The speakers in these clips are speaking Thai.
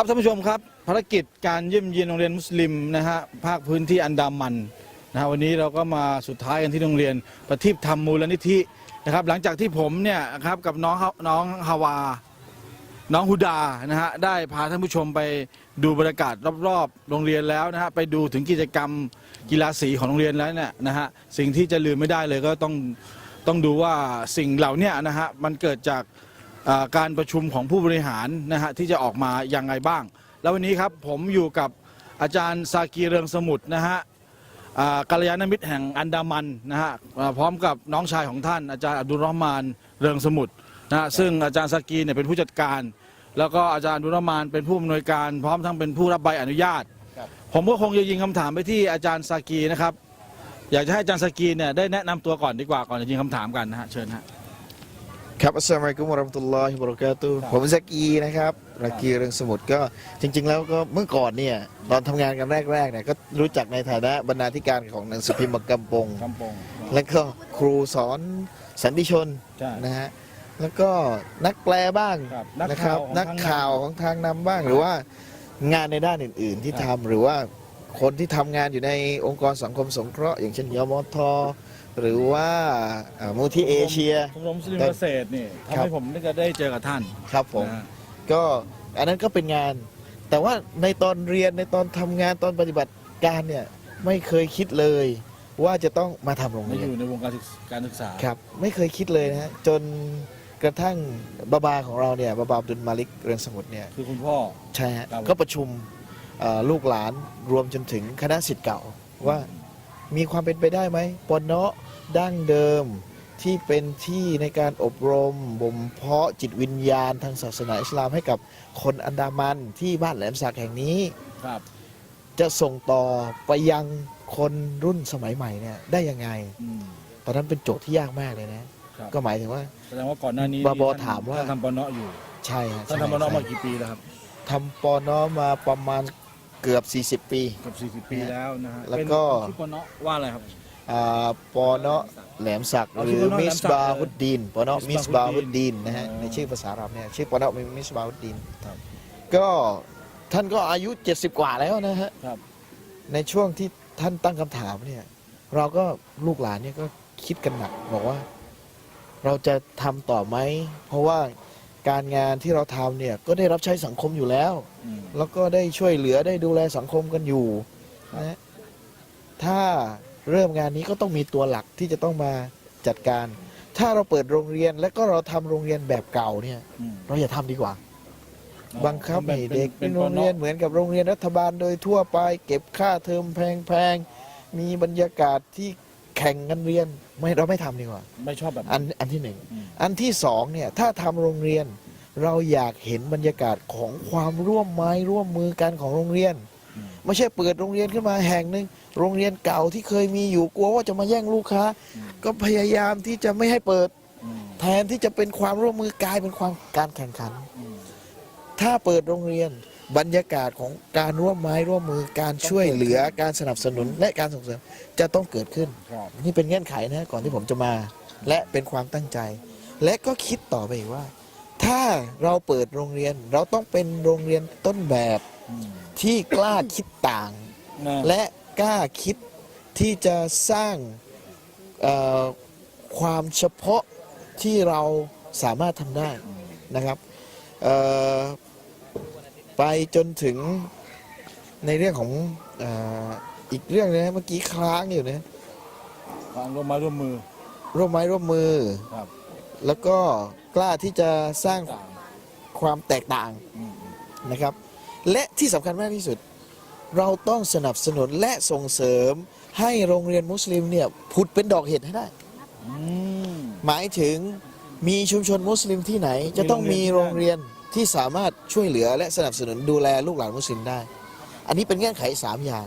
ครับท่านผู้ชมครับภารกิจการเยี่ยมเยียนโรงเรียนมุสลิมนะฮะภาคพื้นที่อันดามันนะฮะวันนี้เราก็มาสุดท้ายกันที่โรงเรียนประทีปธรรมมูลนิธินะครับ หลังจากที่ผมเนี่ยครับกับน้องฮาน้องฮาวา น้องฮุดานะฮะได้พาท่านผู้ชมไปดูบรรยากาศรอบๆ โรงเรียนแล้วนะฮะไปดูถึงกิจกรรมกีฬาสีของโรงเรียนแล้วเนี่ยนะฮะสิ่งที่จะลืมไม่ได้เลยก็ต้องต้องดูว่าสิ่งเหล่านี้นะฮะมันเกิดจาก การประชุมของผู้บริหารนะฮะที่จะออกมาอย่างไรบ้าง แล้ววันนี้ครับผมอยู่กับอาจารย์ซากีเรืองสมุทรนะฮะกัลยาณมิตรแห่งอันดามันนะฮะพร้อมกับน้องชายของท่าน อาจารย์อับดุลรอมานเรืองสมุทรนะฮะซึ่งอาจารย์ซากีเนี่ยเป็นผู้จัดการ แล้วก็อาจารย์อับดุลรอมานเป็นผู้อำนวยการ พร้อมทั้งเป็นผู้รับใบอนุญาต ผมก็คงจะยิงคำถามไปที่อาจารย์ซากีนะครับ อยากจะให้อาจารย์ซากีเนี่ยได้แนะนำตัวก่อนดีกว่าก่อนจะยิงคำถามกันนะฮะเชิญฮะ ครับอัสสลามุอะลัยกุมวะเราะห์มะตุลลอฮิวะบะเราะกาตุฮ์ครับผมซักกีนะครับรักกีเรืองสมุทรก็จริง ๆ แล้วก็เมื่อก่อนเนี่ยตอนทำงานกันแรกๆเนี่ยก็รู้จักในฐานะบรรณาธิการของหนังสือพิมพ์บักกำปงคำปง แล้วก็ครูสอนสันติชนใช่นะฮะแล้วก็นักแปลบ้างครับนักนะครัข่าบวของนักทางข่าวของทางนำบ้างหรือว่างานในด้านอื่น ๆ ที่ครัทำบ หรือว่าคนที่ทำงานอยู่ในองค์กรสังคมสงเคราะห์อย่างเช่นยมท หรือว่าอ่ามูลที่เอเชีย ชมรมมุสลิมเกษตรนี่ทำครับให้ผมได้จะได้เจอกับท่านครับผม นะฮะก็อันนั้นก็เป็นงาน แต่ว่าในตอนเรียนในตอนทำงานตอนปฏิบัติการเนี่ยไม่เคยคิดเลย ว่าจะต้องมาทำโรงไม่เรีอยน ยู่ในวงการศึกการศึกษาครับไม่เคยคิดเลยนะฮะจนกระทั่งบาบาของเราเนี่ยบาบาอับดุลมาลิกเรืองสมุทรเนี่ยคือคุณพ่อ ใช่ฮะครับก็ประชุมเอ่อลูกหลานรวมจนถึงคณะสิทธิ์เก่าว่ามีความเป็นไปได้ไหมปนเนาะ ดั้งเดิมที่เป็นที่ในการอบรมบ่มเพาะจิตวิญญาณทางศาสนาอิสลามให้กับคนอันดามันที่บ้านแหลมสักแห่งนี้ ครับ จะส่งต่อไปยังคนรุ่นสมัยใหม่เนี่ยได้ยังไง อืม ตอนนั้นเป็นโจทย์ที่ยากมากเลยนะ ครับ ก็หมายถึงว่า แสดงว่าก่อนหน้านี้บาบอท่นถามว่า ท่นทำปนเนาะอยู่ใช่ฮะท่านใช่ทำปนเนาะใช่มากี่ปีแล้วครับทำปอนอมาประมาณเกือบ 40 ปี เกือบ40 ปีแล้วนะฮะแล้วก็ เป็นชื่อปนเนาะว่าอะไรครับอ่า ปอนอแหลมสักเอาหชื่รืออปอนอมิแหลสมสักบาฮุดดีนปอนอมิมิสสบาบาฮุฮุดดดีดีนนนะฮะอ๋อในชื่อภาษาอาหรับเนี่ยชื่อปอนอมิสบาฮุดดีนครับก็ท่านก็อายุ 70 กว่าแล้วนะฮะครับในช่วงที่ท่านตั้งคำถามเนี่ยเราก็ลูกหลานเนี่ยก็คิดกันหนักบอกว่า เราจะทำต่อไหมเพราะว่าการงานที่เราทำเนี่ยก็ได้รับใช้สังคมอยู่แล้วอืมแล้วก็ได้ช่วยเหลือได้ดูแลสังคมกันอยู่นะฮะถ้า เริ่มงานนี้ก็ต้องมีตัวหลักที่จะต้องมาจัดการ ถ้าเราเปิดโรงเรียนและก็เราทำโรงเรียนแบบเก่าเนี่ย อืมเราอย่าทำดีกว่า บังคับป็ให้นเด็กป็เป็นปโรงเรียนอะเหมือนกับโรงเรียนรัฐบาลโดยทั่วไป เก็บค่าเทอมแพงๆ มีบรรยากาศที่แข่งกันเรียนไม่เราไม่ทำดีกว่า ไม่ชอบแบบ อันอันที่หนึ่งอืม อันที่สองเนี่ยถ้าทำโรงเรียน เราอยากเห็นบรรยากาศของความร่วมไม้ร่วมมือกันของโรงเรียนอืม ไม่ใช่เปิดโรงเรียนขึ้นมาแห่งหนึ่งโรงเรียนเก่าที่เคยมีอยู่กลัวว่าจะมาแย่งลูกค้าอืมก็พยายามที่จะไม่ให้เปิดอืมแทนที่จะเป็นความร่วมมือกลายเป็นความการแข่งขันอืมถ้าเปิดโรงเรียนบรรยากาศของการร่วมไม้ร่วมมือการช่วยเหลือการสนับสนุนและการส่งเสริมจะต้องเกิดขึ้นครับนี่เป็นเงื่อนไขนะก่อนที่ผมจะมา และเป็นความตั้งใจ และก็คิดต่อไปอีกว่า ถ้าเราเปิดโรงเรียนเราต้องเป็นโรงเรียนต้นแบบอืม ที่กล้าคิดต่างนะและกล้าคิดที่จะสร้างเอ่อความเฉพาะที่เราสามารถทำได้นะครับเอ่อไปจนถึงในเรื่องของเอ่ออีกเรื่องนึงนะเมื่อกี้ค้างอยู่นะความร่วมไม้ร่วมมือ ร่วมไม้ร่วมมือครับแล้วก็กล้าที่จะสร้างต่างความแตกต่างอืมนะครับ และที่สำคัญมากที่สุด เราต้องสนับสนุนและส่งเสริมให้โรงเรียนมุสลิมเนี่ยผุดเป็นดอกเห็ดให้ได้อืมหมายถึงมีชุมชนมุสลิมที่ไหน จะต้องมีโรงเรียนที่สามารถช่วยเหลือและสนับสนุนดูแลลูกหลานมุสลิมได้ อันนี้เป็นเงื่อนไขสามอย่าง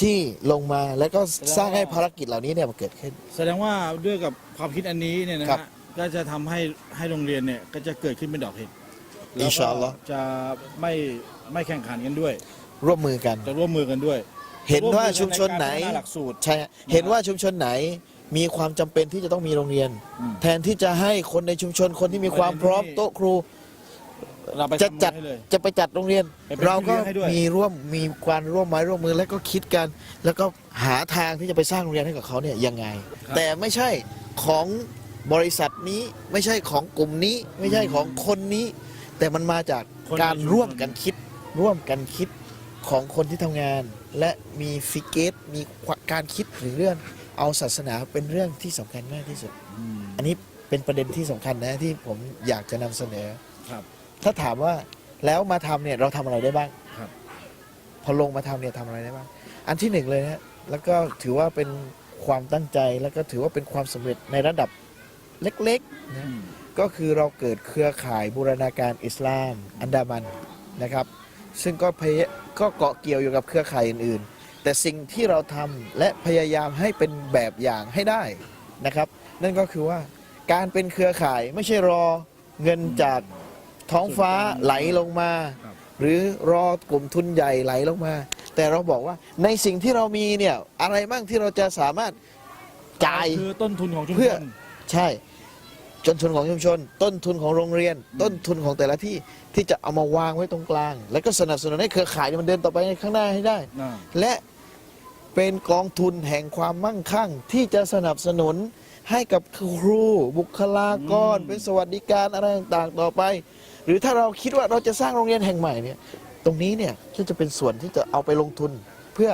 ที่ลงมาแล้วก็สร้างให้ภารกิจเหล่านี้เนี่ยมาเกิดขึ้น แสดงว่าด้วยกับความคิดอันนี้เนี่ยนะครัฮะบก็จะทำให้ให้โรงเรียนเนี่ยก็จะเกิดขึ้นเป็นดอกเห็ด อินชาอัลลอฮ์แล้วก็จะไม่ไม่แข่งขันกันด้วย ร่วมมือกัน จะร่วมมือกันด้วยเห็นว่าชุมชนไหน ร่วมมือกัใการพัฒาหลักสูตร ใช่ฮะเห็นว่าชุมชนไหนมีความจำเป็นที่จะต้องมีโรงเรียน อืม แทนที่จะให้คนในชุมชนคนที่มีความพร้อมประเด็นที่โต๊ะครู เราไปจะทำจัดให้เลย จะไปจัดโรงเรียน ไปเป็นเราก็พี่เลี้ยงให้ด้วย มีร่วมมีการร่วมไม้ร่วมมือแล้วก็คิดกัน แล้วก็หาทางที่จะไปสร้างโรงเรียนให้กับเขาเนี่ยยังไง แต่ไม่ใช่ของบริษัทนี้ไม่ใช่ของกลุ่มนี้ ไม่ใช่ของคนนี้ แต่มันมาจากคนการในชุมชนร่วมกันคิด ร่วมกันคิดของคนที่ทำงาน และมีฟิกเกตมีการคิดถึงเรื่องเอาศาสนาเป็นเรื่องที่สำคัญมากที่สุด อืมอันนี้เป็นประเด็นที่สำคัญนะที่ผมอยากจะนำเสนอ ครับ ถ้าถามว่าแล้วมาทำเนี่ยเราทำอะไรได้บ้างครับ พอลงมาทำเนี่ยทำอะไรได้บ้าง อันที่หนึ่งเลยนะแล้วก็ถือว่าเป็นความตั้งใจแล้วก็ถือว่าเป็นความสำเร็จในระดับเล็กๆนะ อืม ก็คือเราเกิดเครือข่ายบูรณาการอิสลามอันดามันนะครับ ซึ่งก็พยก็เกาะเกี่ยวอยู่กับเครือข่ายอื่นๆ แต่สิ่งที่เราทำและพยายามให้เป็นแบบอย่างให้ได้นะครับ นั่นก็คือว่าการเป็นเครือข่ายไม่ใช่รอเงินจากท้องฟ้าไหลลงมาครับหรือรอกลุ่มทุนใหญ่ไหลลงมา แต่เราบอกว่าในสิ่งที่เรามีเนี่ยอะไรบ้างที่เราจะสามารถจ่ายคือต้นทุนของชุมเพื่ชอนใช่ จนทุนของชุมชน ต้นทุนของโรงเรียน ต้นทุนของแต่ละที่ที่จะเอามาวางไว้ตรงกลาง แล้วก็สนับสนุนให้เครือข่ายเนี่ยมันเดินต่อไปข้างหน้าให้ได้ อ่า และเป็นกองทุนแห่งความมั่งคั่ง ที่จะสนับสนุนให้กับครูบุคลากร เป็นสวัสดิการอะไรต่างๆต่อไป หรือถ้าเราคิดว่าเราจะสร้างโรงเรียนแห่งใหม่เนี่ยตรงนี้เนี่ยก็จะเป็นส่วนที่จะเอาไปลงทุนเพื่อ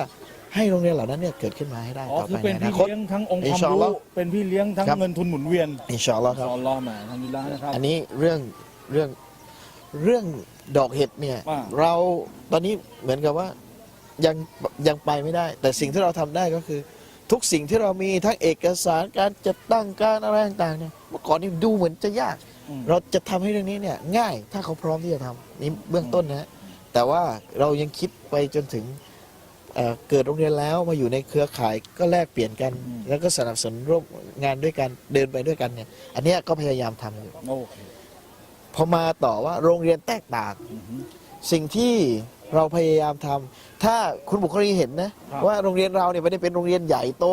ให้โรงเรียนเหล่านั้นเนี่ยเกิดขึ้นมาให้ได้อ๋อต่อคือไปเป็นในอพี่นาคต เลี้ยงทั้งองค์คอินวามชาอัลลอรู้ฮ์เป็นพี่เลี้ยงทั้งครับ เงินทุนหมุนเวียนอินชาอัลลอฮ์ครับอัลลอฮ์มาทำดีแล้วนะครับ อันนี้เรื่องเรื่องเรื่องดอกเห็ดเนี่ยว่า เราตอนนี้เหมือนกับว่ายังยังไปไม่ได้ แต่สิ่งที่เราทำได้ก็คือ ทุกสิ่งที่เรามีทั้งเอกสารการจัดตั้งการอะไรต่างๆเนี่ยเมื่อก่อนนี่ดูเหมือนจะยาก อืม เราจะทำให้เรื่องนี้เนี่ยง่ายถ้าเขาพร้อมที่จะทำนี่เบื้องต้นนะฮะแต่ว่าเรายังคิดไปจนถึง เอ่อเกิดโรงเรียนแล้วมาอยู่ในเครือข่ายก็แลกเปลี่ยนกัน แล้วก็สนับสนุนร่วมงานด้วยกันเดินไปด้วยกันเนี่ย อันเนี้ยก็พยายามทำอยู่โอเคพอมาต่อว่าโรงเรียนแตกต่าง อือฮึ สิ่งที่เราพยายามทำถ้าคุณบุคลีเห็นนะครับ ว่าโรงเรียนเราเนี่ยไม่ได้เป็นโรงเรียนใหญ่โต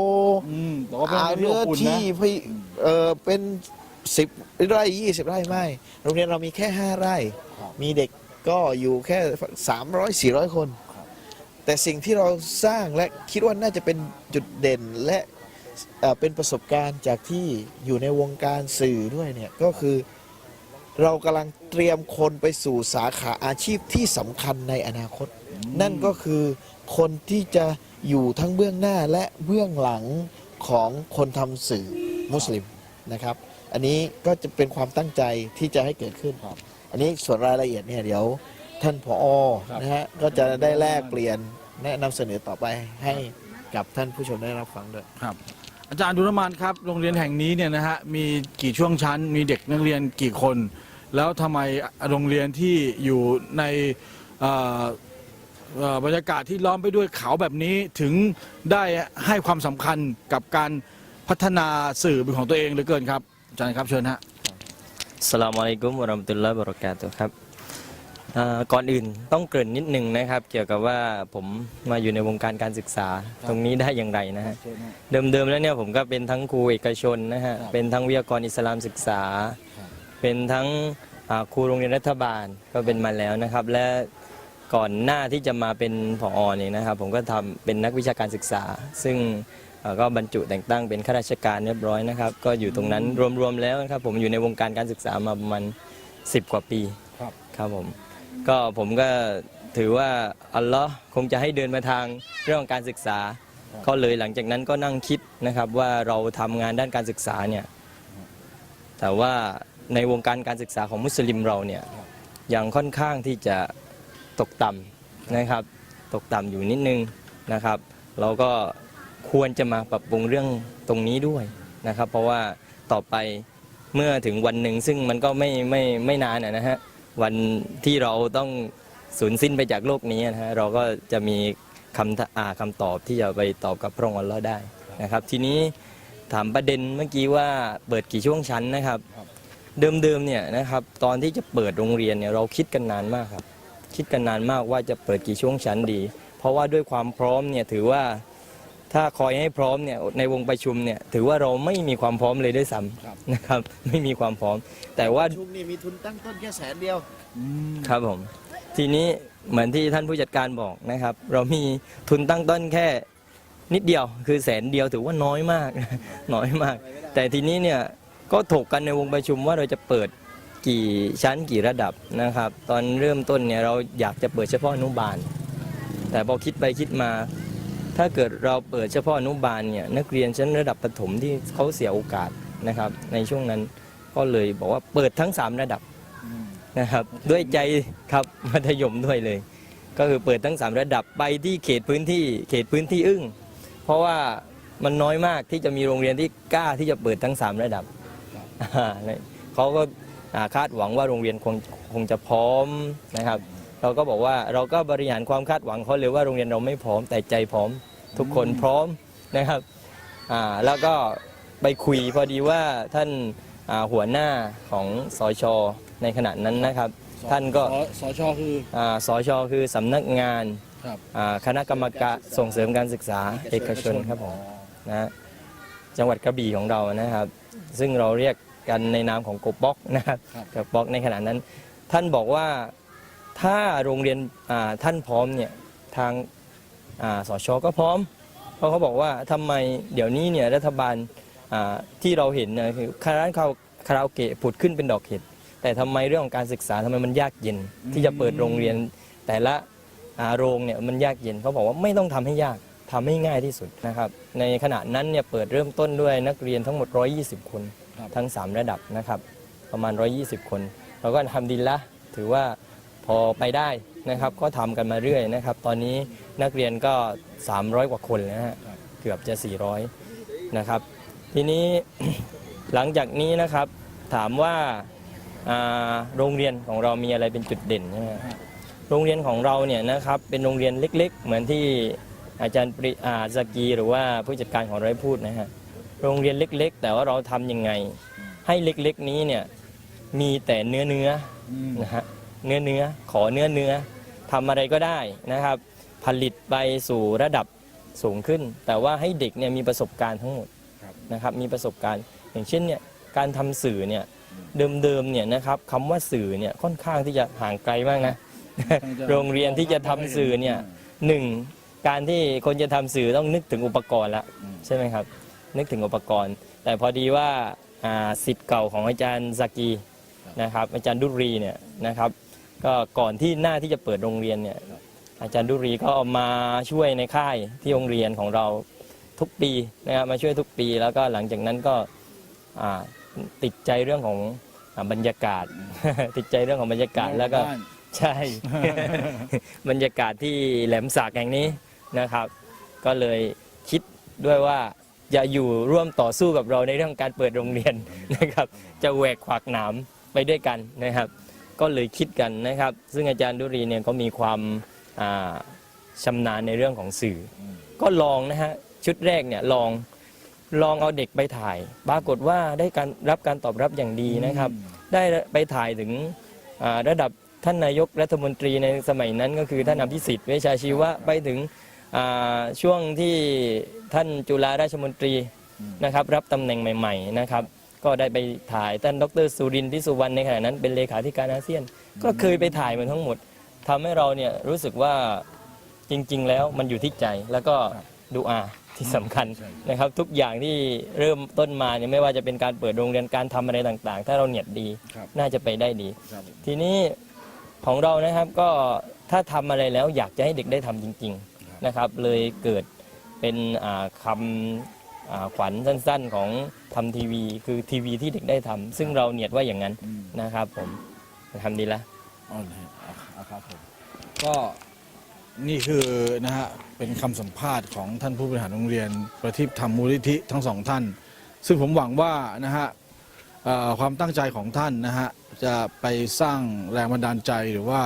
อืมแต่ว่าเป็นอาเรื่เนื้อองอุ่นที่นะ พี่เออเป็นสิบไร่ยี่สิบไร่ไม่ โรงเรียนเรามีแค่ห้าไร่ ครับ มีเด็กก็อยู่แค่สามร้อยสี่ร้อยคนครับ แต่สิ่งที่เราสร้างและคิดว่าน่าจะเป็นจุดเด่นและเป็นประสบการณ์จากที่อยู่ในวงการสื่อด้วยเนี่ยก็คือเรากำลังเตรียมคนไปสู่สาขาอาชีพที่สำคัญในอนาคต นั่นก็คือคนที่จะอยู่ทั้งเบื้องหน้าและเบื้องหลังของคนทำสื่อมุสลิมนะครับ อันนี้ก็จะเป็นความตั้งใจที่จะให้เกิดขึ้นครับ อันนี้ส่วนรายละเอียดเนี่ยเดี๋ยว ท่านผอครับนะฮะก็จะได้แลกเปลี่ยนแนะนำเสนอต่อไปให้กับท่านผู้ชมได้รับฟังด้วย ครับ อาจารย์ดุลมานครับ โรงเรียนแห่งนี้เนี่ยนะฮะมีกี่ช่วงชั้น มีเด็กนักเรียนกี่คน แล้วทำไมโรงเรียนที่อยู่ในเอ่อเอ่อบรรยากาศที่ล้อมไปด้วยเขาแบบนี้ถึงได้ให้ความสำคัญกับการพัฒนาสื่อเป็นของตัวเองเหลือเกินครับอาจารย์ครับเชิญฮะ สลามอะลัยกุมวะเราะมะตุลลอฮ์วะบะเราะกาตุฮ์ครับ อ่าก่อนอื่นต้องเกริ่นนิดนึงนะครับ เกี่ยวกับว่าผมมาอยู่ในวงการการศึกษาตรงนี้ได้อย่างไรนะฮะ เชิญฮะ เดิมๆแล้วเนี่ยผมก็เป็นทั้งครูเอกชนนะฮะ ครับเป็นทั้งวิทยากรอิสลามศึกษา ครับ เป็นทั้งอ่าครูโรงเรียนรัฐบาลก็เป็นมาแล้วนะครับ และก่อนหน้าที่จะมาเป็นผอเนี่ยนะครับ ผมก็ทำเป็นนักวิชาการศึกษา ซึ่งเอ่อก็บรรจุแต่งตั้งเป็นข้าราชการเรียบร้อยนะครับ ก็อยู่ตรงนั้นรวมๆแล้วนะครับ ผมอยู่ในวงการการศึกษามาประมาณ10 กว่าปีครับ ครับผม ก็ผมก็ถือว่าอัลลอฮ์คงจะให้เดินมาทางเรื่องของการศึกษา ก็เลยหลังจากนั้นก็นั่งคิดนะครับว่าเราทำงานด้านการศึกษาเนี่ยแต่ว่าในวงการการศึกษาของมุสลิมเราเนี่ยยังค่อนข้างที่จะตกต่ำนะครับ ตกต่ำอยู่นิดนึงนะครับ เราก็ควรจะมาปรับปรุงเรื่องตรงนี้ด้วยนะครับ เพราะว่าต่อไปเมื่อถึงวันหนึ่งซึ่งมันก็ไม่ไม่ไม่นานนะฮะ วันที่เราต้องสูญสิ้นไปจากโลกนี้นะฮะเราก็จะมีคำอาคำตอบที่จะไปตอบกับพระองค์อัลเลอฮ์ได้นะครับ ทีนี้ถามประเด็นเมื่อกี้ว่าเปิดกี่ช่วงชั้นนะครับ เดิมๆเนี่ยนะครับตอนที่จะเปิดโรงเรียนเนี่ยเราคิดกันนานมากครับ คิดกันนานมากว่าจะเปิดกี่ช่วงชั้นดี เพราะว่าด้วยความพร้อมเนี่ยถือว่า ถ้าคอยให้พร้อมเนี่ยในวงประชุมเนี่ยถือว่าเราไม่มีความพร้อมเลยด้วยซ้ครับำนะครับ ไม่มีความพร้อม แต่ว่าชุมนี่มีทุนตั้งต้นแค่แสนเดียวอืมครับผมทีนี้เหมือนที่ท่านผู้จัดการบอกนะครับ เรามีทุนตั้งต้นแค่นิดเดียวคือแสนเดียวถือว่าน้อยมากน้อยมาก แต่ทีนี้เนี่ยก็ถกกันในวงประชุมว่าเราจะเปิดกี่ชั้นกี่ระดับนะครับ ตอนเริ่มต้นเนี่ยเราอยากจะเปิดเฉพาะอนุบาล แต่พอคิดไปคิดมา ถ้าเกิดเราเปิดเฉพาะอนุบาลเนี่ยนักเรียนชั้นระดับประถมที่เขาเสียโอกาสนะครับ ในช่วงนั้นก็เลยบอกว่าเปิดทั้ง 3 ระดับนะครับด้วยใจครับมัธยมด้วยเลย ก็คือเปิดทั้ง 3 ระดับไปที่เขตพื้นที่เขตพื้นที่อึ้ง เพราะว่ามันน้อยมากที่จะมีโรงเรียนที่กล้าที่จะเปิดทั้ง 3 ระดับเขาก็คาดหวังว่าโรงเรียนคงคงจะพร้อมนะครับ เราก็บอกว่าเราก็บริหารความคาดหวังเขาเลยว่าโรงเรียนเราไม่พร้อมแต่ใจพร้อม ทุกคนพร้อมนะครับอ่าแล้วก็ไปคุยพอดีว่าท่านอ่าหัวหน้าของสอชอในขณะนั้นนะครับ ท่านก็สสชคือ อ่าสอชอคือสำนักงานครับ อ่าคณะกรรมการส่งเสริมการศึกษาเอกชนครับผม นะฮะจังหวัดกระบี่ของเรานะครับ ซึ่งเราเรียกกันในนามของกบล็อกนะครับครับ กบล็อกในขณะนั้น ท่านบอกว่า ถ้าโรงเรียนอ่าท่านพร้อมเนี่ยทางอ่าสชก็พร้อม เพราะเขาบอกว่าทำไมเดี๋ยวนี้เนี่ยรัฐบาลอ่าที่เราเห็นนะคือคาร้านคาราคาราโอเกะผุดขึ้นเป็นดอกเห็ดแต่ทำไมเรื่องของการศึกษาทำไมมันยากเย็น ที่จะเปิดโรงเรียนแต่ละอ่าโรงเนี่ยมันยากเย็นเขาบอกว่าไม่ต้องทำให้ยากทำให้ง่ายที่สุดนะครับ ในขณะนั้นเนี่ยเปิดเริ่มต้นด้วยนักเรียนทั้งหมด 120 คนครับทั้ง 3 ระดับนะครับ ประมาณ 120 คน เราก็ทำดีละถือว่า พอไปได้นะครับ ก็ทำกันมาเรื่อยนะครับ ตอนนี้นักเรียนก็ 300 กว่าคนนะฮะเกือบจะ 400 นะครับ ทีนี้หลังจากนี้นะครับถามว่าาโรงเรียนของเรามีอะไรเป็นจุดเด่นใช่ไหมโรงเรียนของเราเนี่ยนะครับเป็นโรงเรียนเล็ก ๆ เหมือนที่อาจารย์ปริอาสกีหรือว่าผู้จัดการของเราพูดนะฮะโรงเรียนเล็ก ๆ แต่ว่าเราทำยังไง ให้เล็กๆนี้เนี่ยมีแต่เนื้อเนื้อนะฮะ เนื้อเนื้อขอเนื้อเนื้อทำอะไรก็ได้นะครับ ผลิตไปสู่ระดับสูงขึ้น แต่ว่าให้เด็กเนี่ยมีประสบการณ์ทั้งหมดครับนะครับมีประสบการณ์ อย่างเช่นเนี่ยการทำสื่อเนี่ยเดิมๆเนี่ยนะครับคำว่าสื่อเนี่ยค่อนข้างที่จะห่างไกลมากนะโรงเรียนที่จะทำสื่อเนี่ยหนึ่งการที่คนจะทำสื่อต้องนึกถึงอุปกรณ์ละอืมใช่ไหมครับ นึกถึงอุปกรณ์ แต่พอดีว่าอ่าสิทธิ์เก่าของอาจารย์ซากีนะครับอาจารย์ดุรีเนี่ยนะครับ ก็ก่อนที่หน้าที่จะเปิดโรงเรียนเนี่ยอาจารย์ดุรีก็เอามาช่วยในค่ายที่โรงเรียนของเราทุกปีนะครับมาช่วยทุกปีแล้วก็หลังจากนั้นก็อ่าติดใจเรื่องของอ่าบรรยากาศ ติดใจเรื่องของบรรยากาศแล้วก็บ้านใช่ บรรยากาศที่แหลมสักแห่งนี้นะครับ ก็เลยคิดด้วยว่าจะอยู่ร่วมต่อสู้กับเราในเรื่องการเปิดโรงเรียนนะครับ จะแหวกขวากหนามไปด้วยกันนะครับ ก็เลยคิดกันนะครับ ซึ่งอาจารย์ดุรีเนี่ยก็มีความาชำนาญในเรื่องของสื่อ ก็ลองนะฮะชุดแรกเนี่ยลองลองเอาเด็กไปถ่าย ปรากฏว่าได้การรับการตอบรับอย่างดีนะครับ ได้ไปถ่ายถึงระดับท่านนายกรัฐมนตรีในสมัยนั้นก็คือท่านอภิสิทธิ์เวชชาชีวะไปถึงช่วงที่ท่านจุฬาราชมนตรีนะครับ รับตำแหน่งใหม่ ๆ นะครับ ก็ได้ไปถ่ายท่านดรสุรินทร์พิสุวรรณในขณะนั้นเป็นเลขาธิการอาเซียน ก็เคยไปถ่ายมันทั้งหมดทำให้เราเนี่ยรู้สึกว่าจริง ๆ แล้วมันอยู่ที่ใจแล้วก็ดูอาที่สำคัญใช่นะครับ ทุกอย่างที่เริ่มต้นมาเนี่ยไม่ว่าจะเป็นการเปิดโรงเรียนการทำอะไรต่าง ๆ ถ้าเราเนียดดีครับน่าจะไปได้ดีครับทีนี้ของเรานะครับก็ถ้าทำอะไรแล้วอยากจะให้เด็กได้ทำจริง ๆนะครับ เลยเกิดเป็นอ่าคำอ่า ขวัญสั้นๆของทำทีวี คือทีวีที่เด็กได้ทำซึ่งเราเนียดว่าอย่างนั้นอืมนะครับผมทำดีละอ๋อเลยอะอะครับผมก็นี่คือนะฮะเป็นคำสัมภาษณ์ของท่านผู้บริหารโรงเรียน ประทีปธรรมมูลนิธิทั้งสองท่าน ซึ่งผมหวังว่านะฮะเอ่อความตั้งใจของท่านนะฮะจะไปสร้างแรงบันดาลใจหรือว่า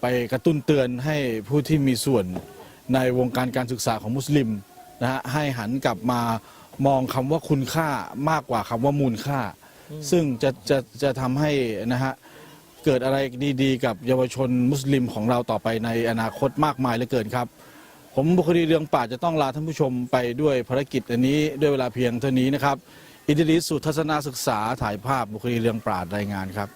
ไปกระตุ้นเตือนให้ผู้ที่มีส่วนในวงการการศึกษาของมุสลิม นะฮะให้หันกลับมามองคำว่าคุณค่ามากกว่าคำว่ามูลค่า ซึ่งจะจะจะทำให้นะฮะเกิดอะไรดีๆ กับเยาวชนมุสลิมของเราต่อไปในอนาคตมากมายเหลือเกินครับ ผมบุคลีเรืองป่าจะต้องลาท่านผู้ชมไปด้วยภารกิจอันนี้ด้วยเวลาเพียงเท่านี้นะครับ อินดิลิสสุทัศนาศึกษาถ่ายภาพบุคลีเรืองปราดรายงานครับ